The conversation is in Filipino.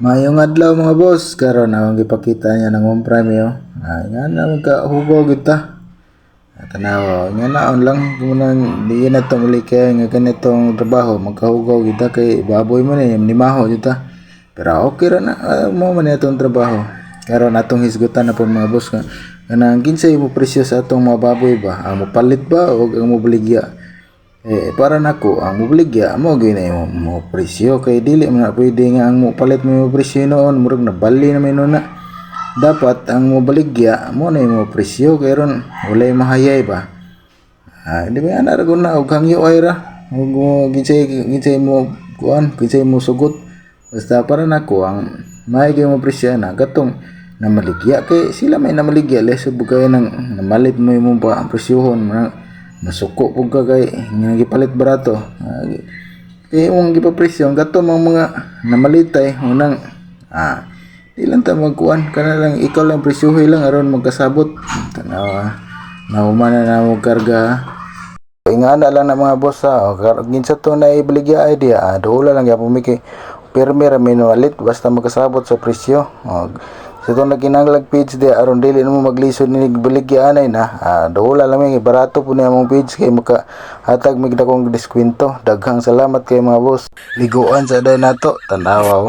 Mayong adlaw mga boss, karon akong gipakita niya ng home premium. Ah, nga na magkahugaw kita. Tanawa, nga naon lang nang di na to muli kaya nga ganitong trabaho, magkahugaw kita kay baboy mo ni maho kita. Pero okay ra na, ah, mo man itong trabaho. Karon atong hisgutan na po mga boss nga kanang kinsay mo presyo sa atong mga baboy ba? Ang mopalit ba o ang mobaligya? Eh, para nako ang mobligya mo gina mo, mo presyo. Kay dili man na pwede nga ang mo palit mo presyo noon. Murag na bali na may na dapat ang mobaligya mo na mo presyo. Kay ron walay mahayay ba? Ah di ba ana ra na og hangyo ay ra. Ginsay ginsay mo kuan ginsay mo sugot. Basta para nako ang may kay mo presyo na gatong namaligya kay sila may namaligya lesod kay nang namalit mo yung pa presyohon mga masuko pug ka kay nga gipalit barato. Ah, kay mong gipapresyo. Ang gato mga mga namalitay unang ah di lang ta magkuan kana lang ikaw lang presyohay lang aron magkasabot. Tanawa nahuman na na mo karga ingana lang na mga boss ha o, kar- ginsa to na ibaligya idea ah. Lang gyapon mi pirmi ra minualit basta magkasabot sa presyo. O, sa itong naginanglag page di aron dili na mo maglisod ni baligya anay na ah dola lang mi barato po niya mong page kay maka hatag mig dakong diskwento. Daghang salamat kay mga boss. Liguan sa day nato tanawa oh.